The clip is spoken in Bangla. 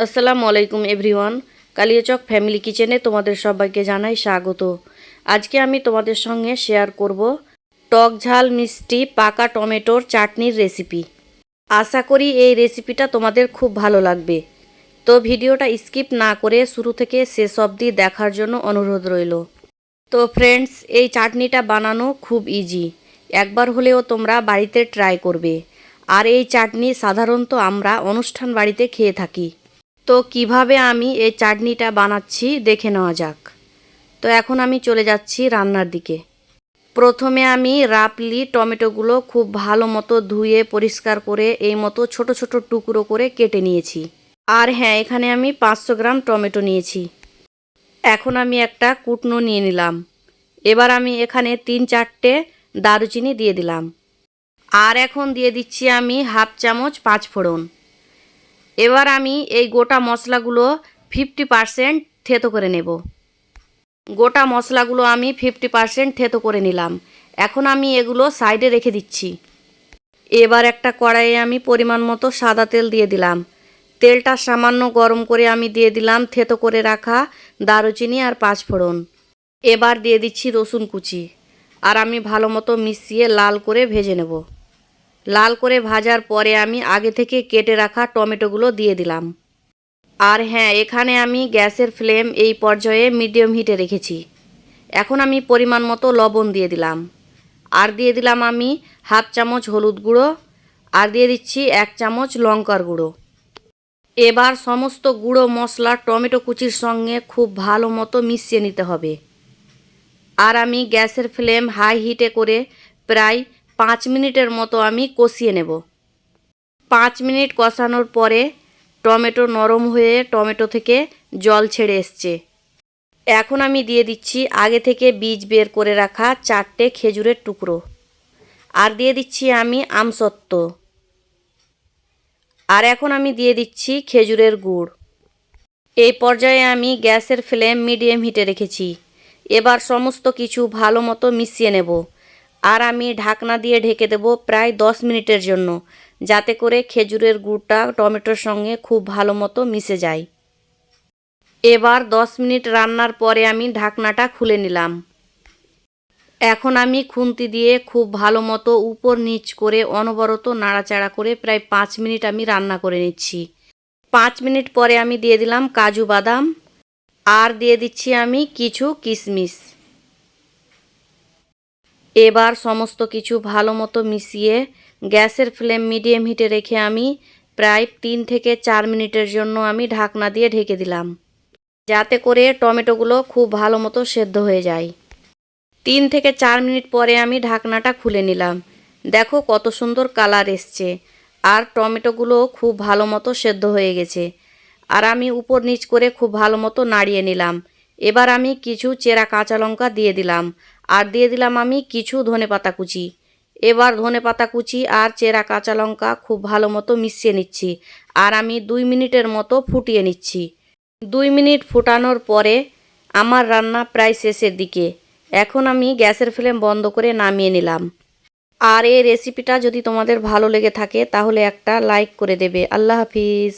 আসসালামু আলাইকুম এভরিওয়ান। কালিয়াচক ফ্যামিলি কিচেনে তোমাদের সবাইকে জানাই স্বাগত। আজকে আমি তোমাদের সঙ্গে শেয়ার করব টক ঝাল মিষ্টি পাকা টমেটোর চাটনির রেসিপি। আশা করি এই রেসিপিটা তোমাদের খুব ভালো লাগবে। তো ভিডিওটা স্কিপ না করে শুরু থেকে শেষ অবধি দেখার জন্য অনুরোধ রইল। তো ফ্রেন্ডস, এই চাটনিটা বানানো খুব ইজি একবার হলেও তোমরা বাড়িতে ট্রাই করবে। আর এই চাটনি সাধারণত আমরা অনুষ্ঠান বাড়িতে খেয়ে থাকি। তো কীভাবে আমি এই চাটনিটা বানাচ্ছি দেখে নেওয়া যাক। তো এখন আমি চলে যাচ্ছি রান্নার দিকে। প্রথমে আমি রাপলি টমেটোগুলো খুব ভালো মতো ধুয়ে, পরিষ্কার করে, এই মতো ছোট ছোট টুকরো করে কেটে নিয়েছি। আর হ্যাঁ এখানে আমি পাঁচশো গ্রাম টমেটো নিয়েছি। এখন আমি একটা কুটনো নিয়ে নিলাম। এবার আমি এখানে তিন চারটে দারুচিনি দিয়ে দিলাম। আর এখন দিয়ে দিচ্ছি আমি হাফ চামচ পাঁচ ফোড়ন এবার আমি এই গোটা মশলাগুলো ফিফটি পারসেন্ট থেতো করে নেব। গোটা মশলাগুলো আমি ফিফটি পারসেন্ট থেতো করে নিলাম। এখন আমি এগুলো সাইডে রেখে দিচ্ছি। এবার একটা কড়াইয়ে আমি পরিমাণ মতো সাদা তেল দিয়ে দিলাম। তেলটা সামান্য গরম করে আমি দিয়ে দিলাম থেতো করে রাখা দারুচিনি আর পাঁচ ফোড়ন এবার দিয়ে দিচ্ছি রসুন কুচি। আর আমি ভালো মতো মিশিয়ে লাল করে ভেজে নেব। লাল করে ভাজার পরে আমি আগে থেকে কেটে রাখা টমেটোগুলো দিয়ে দিলাম। আর হ্যাঁ এখানে আমি গ্যাসের ফ্লেম এই পর্যায়ে মিডিয়াম হিটে রেখেছি। এখন আমি পরিমাণ মতো লবণ দিয়ে দিলাম। আর দিয়ে দিলাম আমি হাফ চামচ হলুদ গুঁড়ো, আর দিয়ে দিচ্ছি এক চামচ লঙ্কার গুঁড়ো। এবার সমস্ত গুঁড়ো মশলা টমেটো কুচির সঙ্গে খুব ভালো মতো মিশিয়ে নিতে হবে। আর আমি গ্যাসের ফ্লেম হাই হিটে করে প্রায় পাঁচ মিনিটের মতো আমি কষিয়ে নেব। পাঁচ মিনিট কষানোর পরে টমেটো নরম হয়ে টমেটো থেকে জল ছেড়ে এসছে। এখন আমি দিয়ে দিচ্ছি আগে থেকে বীজ বের করে রাখা চারটে খেজুরের টুকরো। আর দিয়ে দিচ্ছি আমি আমসত্ত্ব। আর এখন আমি দিয়ে দিচ্ছি খেজুরের গুড়। এই পর্যায়ে আমি গ্যাসের ফ্লেম মিডিয়াম হিটে রেখেছি। এবার সমস্ত কিছু ভালো মতো মিশিয়ে নেব। আর আমি ঢাকনা দিয়ে ঢেকে দেব প্রায় দশ মিনিটের জন্য, যাতে করে খেজুরের গুড়টা টমেটোর সঙ্গে খুব ভালো মতো মিশে যায়। এবার দশ মিনিট রান্নার পরে আমি ঢাকনাটা খুলে নিলাম। এখন আমি খুন্তি দিয়ে খুব ভালো মতো উপর নিচ করে অনবরত নাড়াচাড়া করে প্রায় পাঁচ মিনিট আমি রান্না করে নিচ্ছি। পাঁচ মিনিট পরে আমি দিয়ে দিলাম কাজু বাদাম, আর দিয়ে দিচ্ছি আমি কিছু কিশমিশ। এবার সমস্ত কিছু ভালো মতো মিশিয়ে গ্যাসের ফ্লেম মিডিয়াম হিটে রেখে আমি প্রায় তিন থেকে চার মিনিটের জন্য আমি ঢাকনা দিয়ে ঢেকে দিলাম। যাতে করে টমেটোগুলো খুব ভালো মতো সেদ্ধ হয়ে যায়। তিন থেকে চার মিনিট পরে আমি ঢাকনাটা খুলে নিলাম। দেখো কত সুন্দর কালার এসছে। আর টমেটোগুলো খুব ভালো মতো সেদ্ধ হয়ে গেছে। আর আমি উপর নিচ করে খুব ভালো মতো নাড়িয়ে নিলাম। এবার আমি কিছু চেরা কাঁচা লঙ্কা দিয়ে দিলাম। আর দিয়ে দিলাম আমি কিছু ধনে পাতা কুচি। এবার ধনে পাতা কুচি আর চেরা কাঁচা লঙ্কা খুব ভালো মতো মিশিয়ে নিচ্ছি আর আমি দুই মিনিটের মতো ফুটিয়ে নিচ্ছি। দুই মিনিট ফুটানোর পরে আমার রান্না প্রায় শেষের দিকে। এখন আমি গ্যাসের ফ্লেম বন্ধ করে নামিয়ে নিলাম। আর এই রেসিপিটা যদি তোমাদের ভালো লেগে থাকে তাহলে একটা লাইক করে দেবে। আল্লাহ হাফিজ।